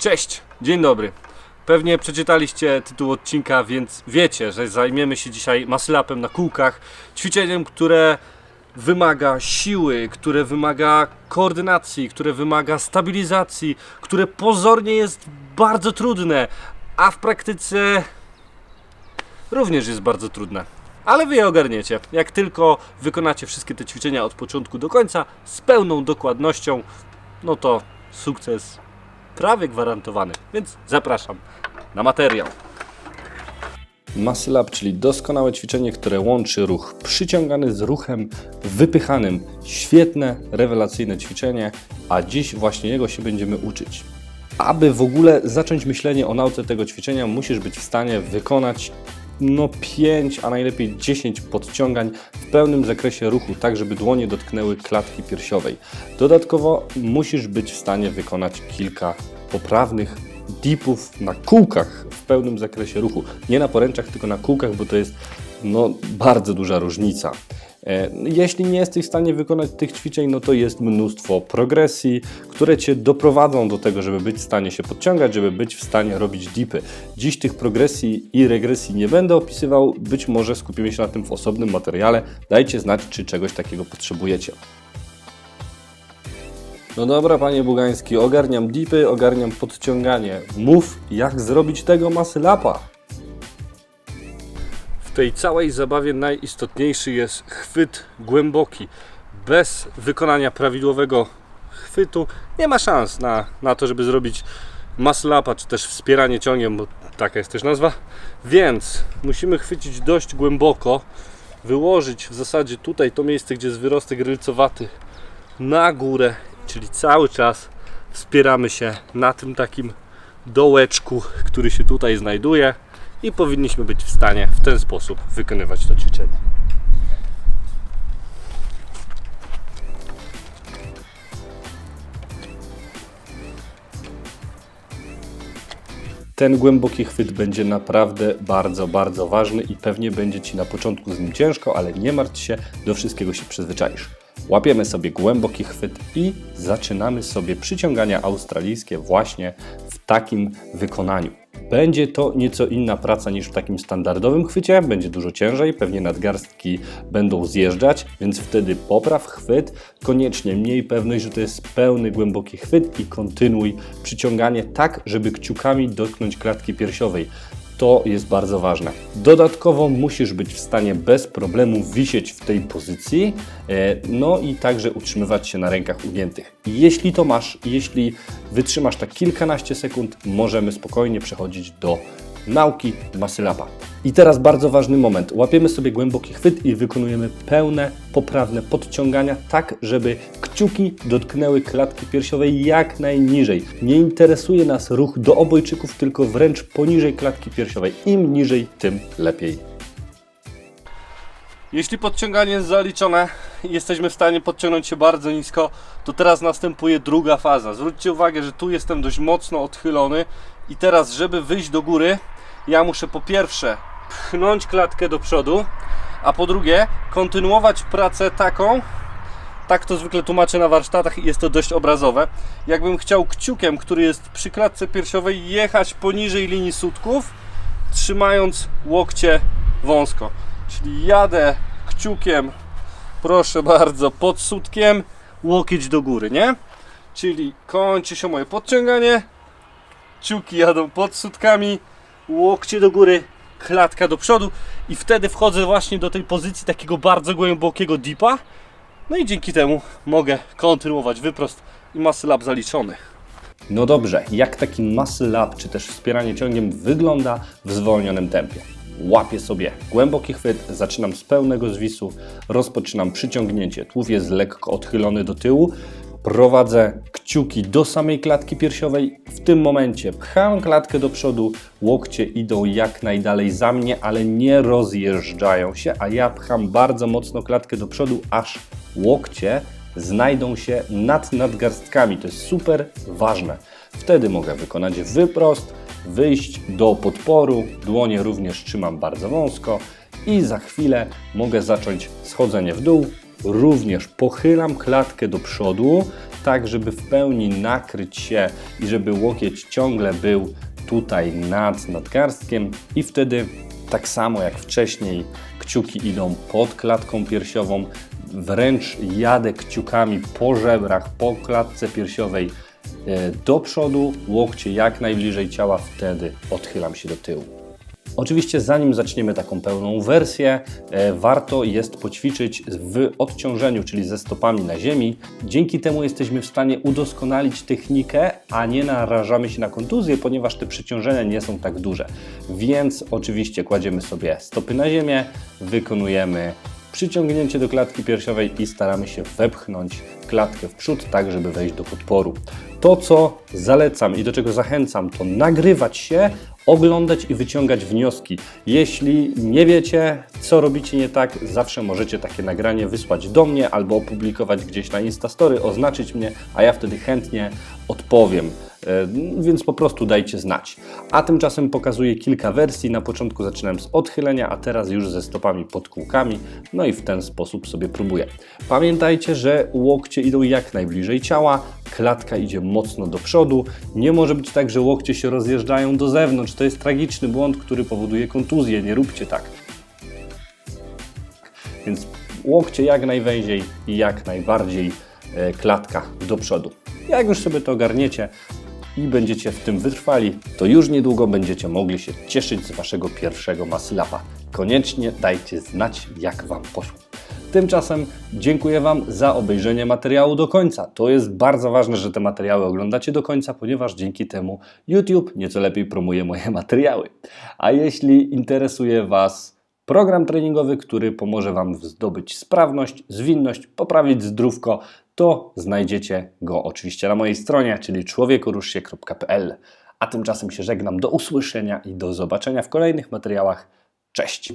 Cześć, dzień dobry. Pewnie przeczytaliście tytuł odcinka, więc wiecie, że zajmiemy się dzisiaj muscle-upem na kółkach, ćwiczeniem, które wymaga siły, które wymaga koordynacji, które wymaga stabilizacji, które pozornie jest bardzo trudne, a w praktyce również jest bardzo trudne. Ale wy je ogarniecie. Jak tylko wykonacie wszystkie te ćwiczenia od początku do końca z pełną dokładnością, no to sukces prawie gwarantowany. Więc zapraszam na materiał. Muscle up, czyli doskonałe ćwiczenie, które łączy ruch przyciągany z ruchem wypychanym. Świetne, rewelacyjne ćwiczenie, a dziś właśnie jego się będziemy uczyć. Aby w ogóle zacząć myślenie o nauce tego ćwiczenia, musisz być w stanie wykonać no 5, a najlepiej 10 podciągań w pełnym zakresie ruchu, tak żeby dłonie dotknęły klatki piersiowej. Dodatkowo musisz być w stanie wykonać kilka poprawnych dipów na kółkach w pełnym zakresie ruchu. Nie na poręczach, tylko na kółkach, bo to jest no, bardzo duża różnica. E, Jeśli nie jesteś w stanie wykonać tych ćwiczeń, no to jest mnóstwo progresji, które Cię doprowadzą do tego, żeby być w stanie się podciągać, żeby być w stanie robić dipy. Dziś tych progresji i regresji nie będę opisywał, być może skupimy się na tym w osobnym materiale. Dajcie znać, czy czegoś takiego potrzebujecie. No dobra, panie Bugański, ogarniam dipy, ogarniam podciąganie. Mów, jak zrobić tego masylapa. W tej całej zabawie najistotniejszy jest chwyt głęboki. Bez wykonania prawidłowego chwytu nie ma szans na, na to, żeby zrobić muscle-upa, czy też wspieranie ciągiem, bo taka jest też nazwa. Więc musimy chwycić dość głęboko, wyłożyć w zasadzie tutaj to miejsce, gdzie jest wyrostek rylcowaty na górę, czyli cały czas wspieramy się na tym takim dołeczku, który się tutaj znajduje i powinniśmy być w stanie w ten sposób wykonywać to ćwiczenie. Ten głęboki chwyt będzie naprawdę bardzo, bardzo ważny i pewnie będzie Ci na początku z nim ciężko, ale nie martw się, do wszystkiego się przyzwyczaisz. Łapiemy sobie głęboki chwyt i zaczynamy sobie przyciągania australijskie właśnie w takim wykonaniu. Będzie to nieco inna praca niż w takim standardowym chwycie, będzie dużo ciężej, pewnie nadgarstki będą zjeżdżać, więc wtedy popraw chwyt, koniecznie miej pewność, że to jest pełny, głęboki chwyt i kontynuuj przyciąganie tak, żeby kciukami dotknąć klatki piersiowej. To jest bardzo ważne. Dodatkowo musisz być w stanie bez problemu wisieć w tej pozycji, e, no i także utrzymywać się na rękach ugiętych. Jeśli to masz, jeśli wytrzymasz tak kilkanaście sekund, możemy spokojnie przechodzić do nauki masylapa. I teraz bardzo ważny moment. Łapiemy sobie głęboki chwyt i wykonujemy pełne, poprawne podciągania, tak żeby kciuki dotknęły klatki piersiowej jak najniżej. Nie interesuje nas ruch do obojczyków, tylko wręcz poniżej klatki piersiowej. Im niżej, tym lepiej. Jeśli podciąganie jest zaliczone jesteśmy w stanie podciągnąć się bardzo nisko, to teraz następuje druga faza. Zwróćcie uwagę, że tu jestem dość mocno odchylony i teraz, żeby wyjść do góry, ja muszę po pierwsze pchnąć klatkę do przodu, a po drugie kontynuować pracę taką, tak to zwykle tłumaczę na warsztatach i jest to dość obrazowe. Jakbym chciał kciukiem, który jest przy klatce piersiowej, jechać poniżej linii sutków, trzymając łokcie wąsko. Czyli jadę kciukiem, proszę bardzo, pod sutkiem, łokieć do góry, nie? Czyli kończy się moje podciąganie, kciuki jadą pod sutkami, łokcie do góry, klatka do przodu i wtedy wchodzę właśnie do tej pozycji takiego bardzo głębokiego dipa. No i dzięki temu mogę kontynuować wyprost i muscle up zaliczony. No dobrze, jak taki muscle up czy też wspieranie ciągiem wygląda w zwolnionym tempie? Łapię sobie głęboki chwyt, zaczynam z pełnego zwisu, rozpoczynam przyciągnięcie. Tułów jest lekko odchylony do tyłu, prowadzę kciuki do samej klatki piersiowej. W tym momencie pcham klatkę do przodu, łokcie idą jak najdalej za mnie, ale nie rozjeżdżają się, a ja pcham bardzo mocno klatkę do przodu, aż łokcie znajdą się nad nadgarstkami. To jest super ważne. Wtedy mogę wykonać wyprost, wyjść do podporu, dłonie również trzymam bardzo wąsko i za chwilę mogę zacząć schodzenie w dół. Również pochylam klatkę do przodu, tak, żeby w pełni nakryć się i żeby łokieć ciągle był tutaj nad nadgarstkiem i wtedy tak samo jak wcześniej kciuki idą pod klatką piersiową, wręcz jadę kciukami po żebrach, po klatce piersiowej e, do przodu, łokcie jak najbliżej ciała, wtedy odchylam się do tyłu. Oczywiście, zanim zaczniemy taką pełną wersję, e, warto jest poćwiczyć w odciążeniu, czyli ze stopami na ziemi. Dzięki temu jesteśmy w stanie udoskonalić technikę, a nie narażamy się na kontuzję, ponieważ te przyciążenia nie są tak duże. Więc oczywiście kładziemy sobie stopy na ziemię, wykonujemy przyciągnięcie do klatki piersiowej i staramy się wepchnąć klatkę w przód, tak żeby wejść do podporu. To, co zalecam i do czego zachęcam, to nagrywać się, oglądać i wyciągać wnioski. Jeśli nie wiecie, co robicie nie tak, zawsze możecie takie nagranie wysłać do mnie albo opublikować gdzieś na Instastory, oznaczyć mnie, a ja wtedy chętnie odpowiem. E, Więc po prostu dajcie znać. A tymczasem pokazuję kilka wersji. Na początku zaczynałem z odchylenia, a teraz już ze stopami pod kółkami. No i w ten sposób sobie próbuję. Pamiętajcie, że łokcie idą jak najbliżej ciała, klatka idzie mocno do przodu. Nie może być tak, że łokcie się rozjeżdżają do zewnątrz. To jest tragiczny błąd, który powoduje kontuzję. Nie róbcie tak. Więc łokcie jak najwęziej i jak najbardziej klatka do przodu. Jak już sobie to ogarniecie i będziecie w tym wytrwali, to już niedługo będziecie mogli się cieszyć z Waszego pierwszego masylapa. Koniecznie dajcie znać, jak Wam poszło. Tymczasem dziękuję Wam za obejrzenie materiału do końca. To jest bardzo ważne, że te materiały oglądacie do końca, ponieważ dzięki temu YouTube nieco lepiej promuje moje materiały. A jeśli interesuje Was program treningowy, który pomoże Wam zdobyć sprawność, zwinność, poprawić zdrówko, to znajdziecie go oczywiście na mojej stronie, czyli człowiekoruszsie.pl. A tymczasem się żegnam. Do usłyszenia i do zobaczenia w kolejnych materiałach. Cześć!